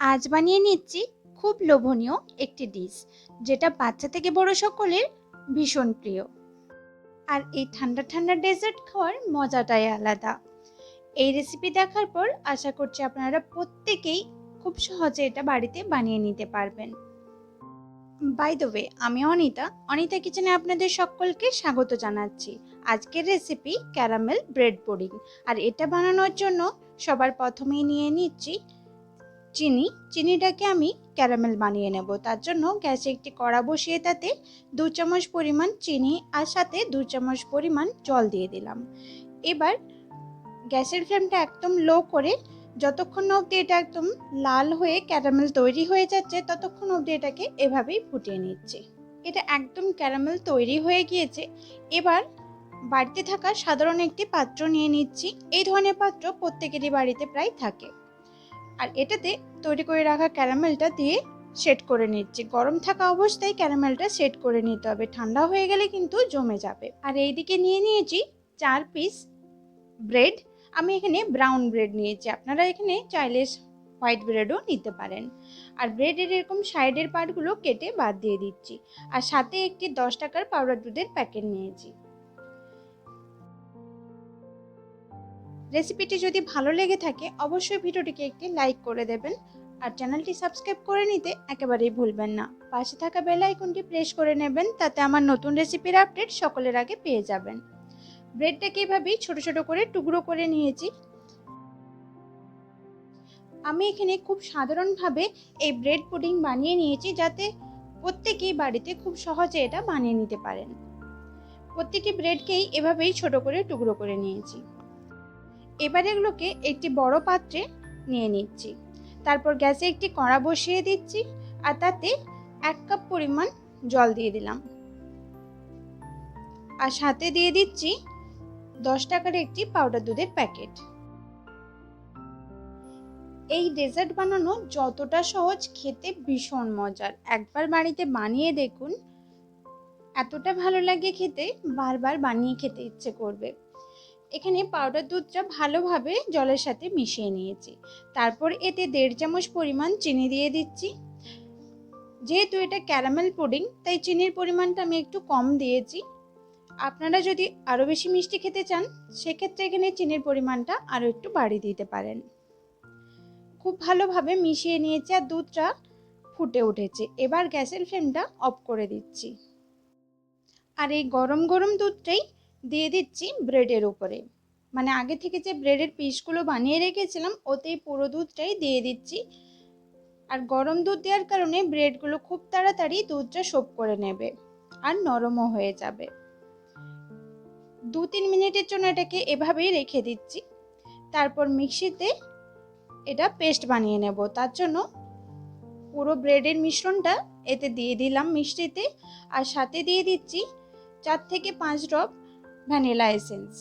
আজ বানিয়ে নিচ্ছি খুব লোভনীয় একটি ডিশ, যেটা বাচ্চা থেকে বড় সকলের ভীষণ প্রিয়। আর এই ঠান্ডা ঠান্ডা ডেজার্ট খাওয়ার মজাটাই আলাদা। এই রেসিপি দেখার পর আশা করছি আপনারা প্রত্যেকেই খুব সহজে এটা বাড়িতে বানিয়ে নিতে পারবেন। বাই দ্য ওয়ে আমি অনিতা অনিতা কিচেনে আপনাদের সকলকে স্বাগত জানাচ্ছি। আজকের রেসিপি ক্যারামেল ব্রেড পুডিং আর এটা বানানোর জন্য সবার প্রথমেই নিয়ে নিচ্ছি চিনি, চিনিটাকে আমি ক্যারামেল বানিয়ে নেব। তার জন্য গ্যাসে একটি কড়া বসিয়ে তাতে দু চামচ পরিমাণ চিনি আর সাথে দু চামচ পরিমাণ জল দিয়ে দিলাম। এবার গ্যাসের ফ্লেমটা একদম লো করে যতক্ষণ অবধি এটা একদম লাল হয়ে ক্যারামেল তৈরি হয়ে যাচ্ছে, ততক্ষণ অবধি এটাকে এভাবেই ফুটিয়ে নিচ্ছে। এটা একদম ক্যারামেল তৈরি হয়ে গিয়েছে। এবার বাড়িতে থাকা সাধারণ একটি পাত্র নিয়ে নিচ্ছি। এই ধরনের পাত্র প্রত্যেকেরই বাড়িতে প্রায় থাকে। আর এটাতে তৈরি করে রাখা ক্যারামেলটা দিয়ে সেট করে নিচ্ছি গরম থাকা অবস্থায় ক্যারামেলটা সেট করে নিতে হবে। ঠান্ডা হয়ে গেলে কিন্তু জমে যাবে। আর এইদিকে নিয়ে নিয়েছি চার পিস ব্রেড আমি এখানে ব্রাউন ব্রেড নিয়েছি। আপনারা এখানে চাইলে হোয়াইট ব্রেডও নিতে পারেন। আর ব্রেডের এরকম সাইডের পার্টগুলো কেটে বাদ দিয়ে দিচ্ছি। আর সাথে একটি দশ টাকার পাউডার দুধের প্যাকেট নিয়েছি। রেসিপিটি যদি ভালো লেগে থাকে, অবশ্যই ভিডিওটিকে একটি লাইক করে দেবেন। আর চ্যানেলটি সাবস্ক্রাইব করে নিতে একেবারেই ভুলবেন না। পাশে থাকা বেল আইকনটি প্রেস করে নেবেন, তাতে আমার নতুন রেসিপির আপডেট সকলের আগে পেয়ে যাবেন। ব্রেডটাকে এভাবেই ছোট ছোট করে টুকরো করে নিয়েছি। আমি এখানে খুব সাধারণভাবে এই ব্রেড পুডিং বানিয়ে নিয়েছি, যাতে প্রত্যেকেই বাড়িতে খুব সহজে এটা বানিয়ে নিতে পারেন। প্রত্যেকটি ব্রেডকেই এভাবেই ছোট করে টুকরো করে নিয়েছি। এবার এগুলোকে একটি বড় পাত্রে নিয়ে নিচ্ছি। তারপর গ্যাসে একটি কড়া বসিয়ে দিচ্ছি আর তাতে এক কাপ পরিমাণ জল দিয়ে দিলাম। আর সাথে দিয়ে দিচ্ছি দশ টাকার একটি পাউডার দুধের প্যাকেট। এই ডেজার্ট বানানো যতটা সহজ, খেতে ভীষণ মজার। একবার বাড়িতে বানিয়ে দেখুন, এতটা ভালো লাগে খেতে, বারবার বানিয়ে খেতে ইচ্ছে করবে। এখানে পাউডার দুধটা ভালোভাবে জলের সাথে মিশিয়ে নিয়েছি। তারপর এতে দেড় চামচ পরিমাণ চিনি দিয়ে দিচ্ছি। যেহেতু এটা ক্যারামেল পুডিং তাই চিনির পরিমাণটা আমি একটু কম দিয়েছি। আপনারা যদি আরও বেশি মিষ্টি খেতে চান, সেক্ষেত্রে এখানে চিনির পরিমাণটা আরও একটু বাড়িয়ে দিতে পারেন। খুব ভালোভাবে মিশিয়ে নিয়েছি আর দুধটা ফুটে উঠেছে। এবার গ্যাসের ফ্লেমটা অফ করে দিচ্ছি। আর এই গরম গরম দুধটাই দিয়ে দিচ্ছি ব্রেডের উপরে। মানে আগে থেকে যে ব্রেডের পিসগুলো বানিয়ে রেখেছিলাম, ওতেই পুরো দুধটাই দিয়ে দিচ্ছি। আর গরম দুধ দেওয়ার কারণে ব্রেডগুলো খুব তাড়াতাড়ি দুধটা সোপ করে নেবে আর নরমও হয়ে যাবে। দু তিন মিনিটের জন্য এটাকে এভাবেই রেখে দিচ্ছি। তারপর মিক্সিতে এটা পেস্ট বানিয়ে নেব। তার জন্য পুরো ব্রেডের মিশ্রণটা এতে দিয়ে দিলাম মিষ্টিতে আর সাথে দিয়ে দিচ্ছি চার থেকে পাঁচ drop vanilla essence.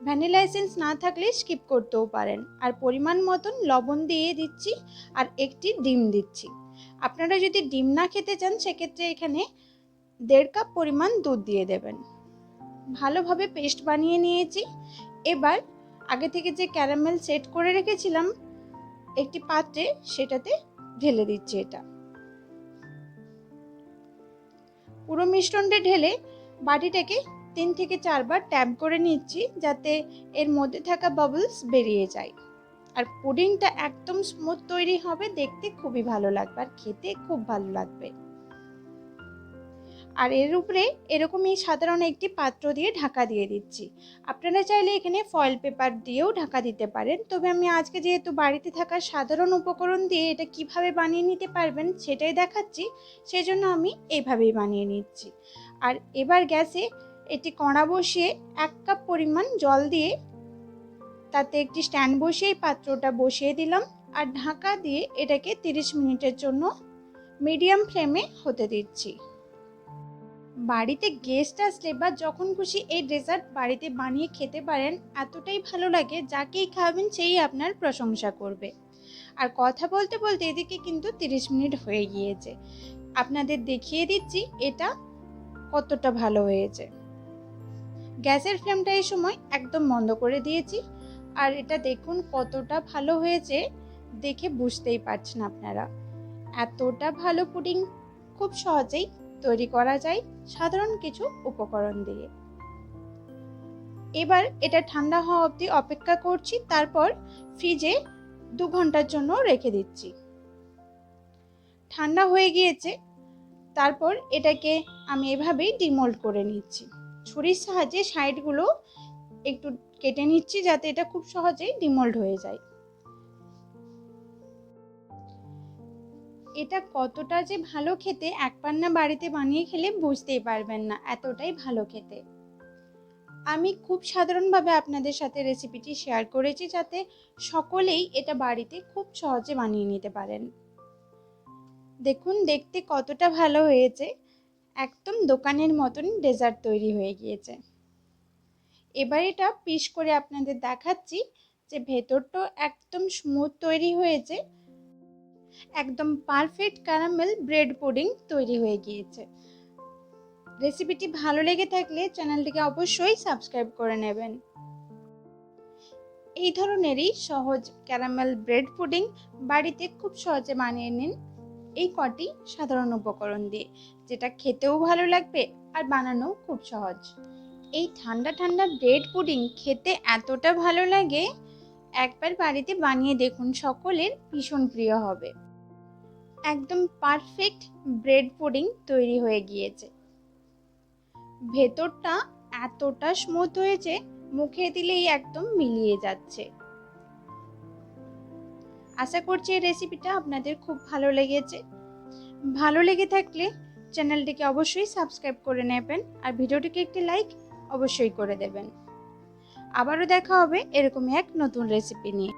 Vanilla essence না থাকলে স্কিপ করতেও পারেন। আর পরিমাণ মতন লবণ দিয়ে দিচ্ছি আর একটি ডিম দিচ্ছি। আপনারা যদি ডিম না খেতে চান, সেক্ষেত্রে এখানে দেড় কাপ পরিমাণ দুধ দিয়ে দেবেন। ভালোভাবে পেস্ট বানিয়ে নিয়েছি। এবার আগে থেকে যে ক্যারামেল সেট করে রেখেছিলাম, একটি পাত্রে সেটাতে ঢেলে দিচ্ছি এটা। পুরো মিশ্রণটা ঢেলে বাটিটাকে তিন থেকে চারবার ট্যাপ করে নিচ্ছি যাতে এর মধ্যে থাকা বাবলস বেরিয়ে যায়। আর পুডিংটা একদম স্মুথ তৈরি হবে, দেখতে খুবই ভালো লাগবে আর খেতে খুব ভালো লাগবে। আর এর উপরে এরকমই সাধারণ একটি পাত্র দিয়ে ঢাকা দিয়ে দিচ্ছি। আপনারা চাইলে এখানে ফয়েল পেপার দিয়েও ঢাকা দিতে পারেন। তবে আমি আজকে যেহেতু বাড়িতে থাকা সাধারণ উপকরণ দিয়ে এটা কীভাবে বানিয়ে নিতে পারবেন সেটাই দেখাচ্ছি, সেজন্য আমি এইভাবেই বানিয়ে নিচ্ছি। আর এবার গ্যাসে এটি কড়া বসিয়ে এক কাপ পরিমাণ জল দিয়ে তাতে একটি স্ট্যান্ড বসিয়ে এই পাত্রটা বসিয়ে দিলাম আর ঢাকা দিয়ে এটাকে তিরিশ মিনিটের জন্য মিডিয়াম ফ্লেমে হতে দিচ্ছি। বাড়িতে গেস্ট আসলে বা যখন খুশি এই ডেজার্ট বাড়িতে বানিয়ে খেতে পারেন, এতটাই ভালো লাগে যাকেই খাওয়াবেন সেই আপনার প্রশংসা করবে। আর কথা বলতে বলতে এদিকে কিন্তু তিরিশ মিনিট হয়ে গিয়েছে। আপনাদের দেখিয়ে দিচ্ছি এটা কতটা ভালো হয়েছে। গ্যাসের ফ্লেমটা এই সময় একদম বন্ধ করে দিয়েছি। আর এটা দেখুন কতটা ভালো হয়েছে, দেখে বুঝতেই পারছেন আপনারা। এতটা ভালো পুডিং খুব সহজেই তৈরি করা যায় সাধারণ কিছু উপকরণ দিয়ে। এবার এটা ঠান্ডা হওয়া অবধি অপেক্ষা করছি, তারপর ফ্রিজে দু ঘণ্টার জন্য রেখে দিচ্ছি। ঠান্ডা হয়ে গিয়েছে, তারপর এটাকে আমি এভাবেই ডিমোল্ড করে নিচ্ছি। ছুরির সাহায্যে সাইডগুলো একটু কেটে নিচ্ছি যাতে এটা খুব সহজেই ডিমল্ড হয়ে যায়। এটা কতটা যে ভালো খেতে এক পান্না বাড়িতে বানিয়ে খেলে বুঝতেই পারবেন না, এতটাই ভালো খেতে। আমি খুব সাধারণভাবে আপনাদের সাথে রেসিপিটি শেয়ার করেছি যাতে সকলেই এটা বাড়িতে খুব সহজে বানিয়ে নিতে পারেন। দেখুন, দেখতে কতটা ভালো হয়েছে। একদম দোকানের মতন ডেজার্ট তৈরি হয়ে গিয়েছে। এবার এটা পিস করে আপনাদের দেখাচ্ছি যে ভেতরটা একদম স্মুথ তৈরি হয়েছে। একদম পারফেক্ট ক্যারামেল ব্রেড পুডিং তৈরি হয়ে গিয়েছে। রেসিপিটি ভালো লেগে থাকলে চ্যানেলটিকে অবশ্যই সাবস্ক্রাইব করে নেবেন। এই ধরনেরই সহজ ক্যারামেল ব্রেড পুডিং বাড়িতে খুব সহজে বানিয়ে নিন। এই কটি সাধারণ উপকরণ দিয়ে, যেটা খেতেও ভালো লাগবে আর বানানোও খুব সহজ। এই ঠান্ডা ঠান্ডা ব্রেড পুডিং খেতে এতটা ভালো লাগে, একবার বাড়িতে বানিয়ে দেখুন সকলের ভীষণ প্রিয় হবে। একদম পারফেক্ট ব্রেড পুডিং তৈরি হয়ে গিয়েছে। ভেতরটা এতটা স্মুথ হয়েছে, মুখে দিলেই একদম মিলিয়ে যাচ্ছে। আশা করছি এই রেসিপিটা আপনাদের খুব ভালো লেগেছে। ভালো লেগে থাকলে চ্যানেলটিকে অবশ্যই সাবস্ক্রাইব করে নেবেন আর ভিডিওটিকে একটি লাইক অবশ্যই করে দেবেন। আবারও দেখা হবে এরকমই এক নতুন রেসিপি নিয়ে।